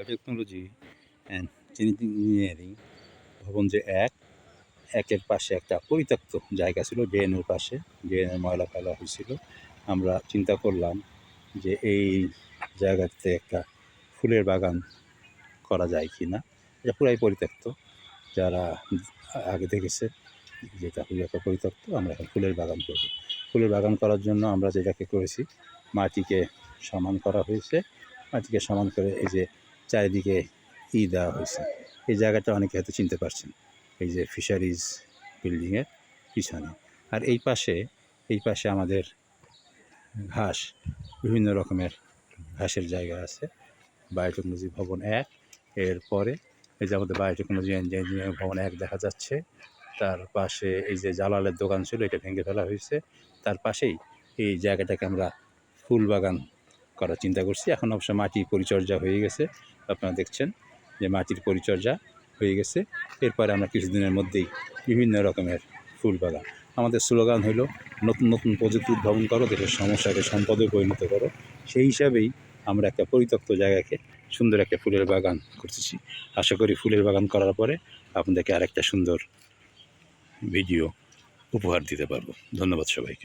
Biotechnology and engineering ভবন যে এক, একের পাশে একটা পরিত্যক্ত জায়গা ছিল ড্রেনের পাশে ড্রেনের ময়লা ফেলা হয়েছিল। আমরা চিন্তা করলাম যে এই জায়গাতে একটা ফুলের বাগান করা যায় কি না এটা পুরাই পরিত্যক্ত। যারা আগে দেখেছে যেটা খুবই একটা পরিত্যক্ত, আমরা এখন ফুলের বাগান করব। ফুলের বাগান করার জন্য আমরা যেটাকে করেছি, মাটিকে সমান করা হয়েছে। মাটিকে সমান করে এই যে চারিদিকে ই দেওয়া হয়েছে। এই জায়গাটা অনেকে হয়তো চিনতে পারছেন। এই যে ফিশারিজ বিল্ডিংয়ের পিছনে। আর এই পাশে এই পাশে আমাদের ঘাস, বিভিন্ন রকমের ঘাসের জায়গা আছে। বায়োটেকনোলজি ভবন এক। এর পরে এই যে আমাদের বায়োটেকনোলজি ইঞ্জিনিয়ারিং ভবন এক দেখা যাচ্ছে। তার পাশে এই যে জালালের দোকান ছিল, এটা ভেঙে ফেলা হয়েছে। তার পাশেই এই জায়গাটাকে আমরা ফুল বাগান করার চিন্তা করছি। এখন অবশ্য মাটির পরিচর্যা হয়ে গেছে। আপনারা দেখছেন যে মাটির পরিচর্যা হয়ে গেছে। এরপরে আমরা কিছুদিনের মধ্যেই বিভিন্ন রকমের ফুল বাগান। আমাদের স্লোগান হলো, নতুন নতুন প্রযুক্তি উদ্ভাবন করো, দেশের সমস্যাকে সম্পদে পরিণত করো। সেই হিসাবেই আমরা একটা পরিত্যক্ত জায়গাকে সুন্দর একটা ফুলের বাগান করতেছি। আশা করি ফুলের বাগান করার পরে আপনাদেরকে আরেকটা সুন্দর ভিডিও উপহার দিতে পারব। ধন্যবাদ সবাইকে।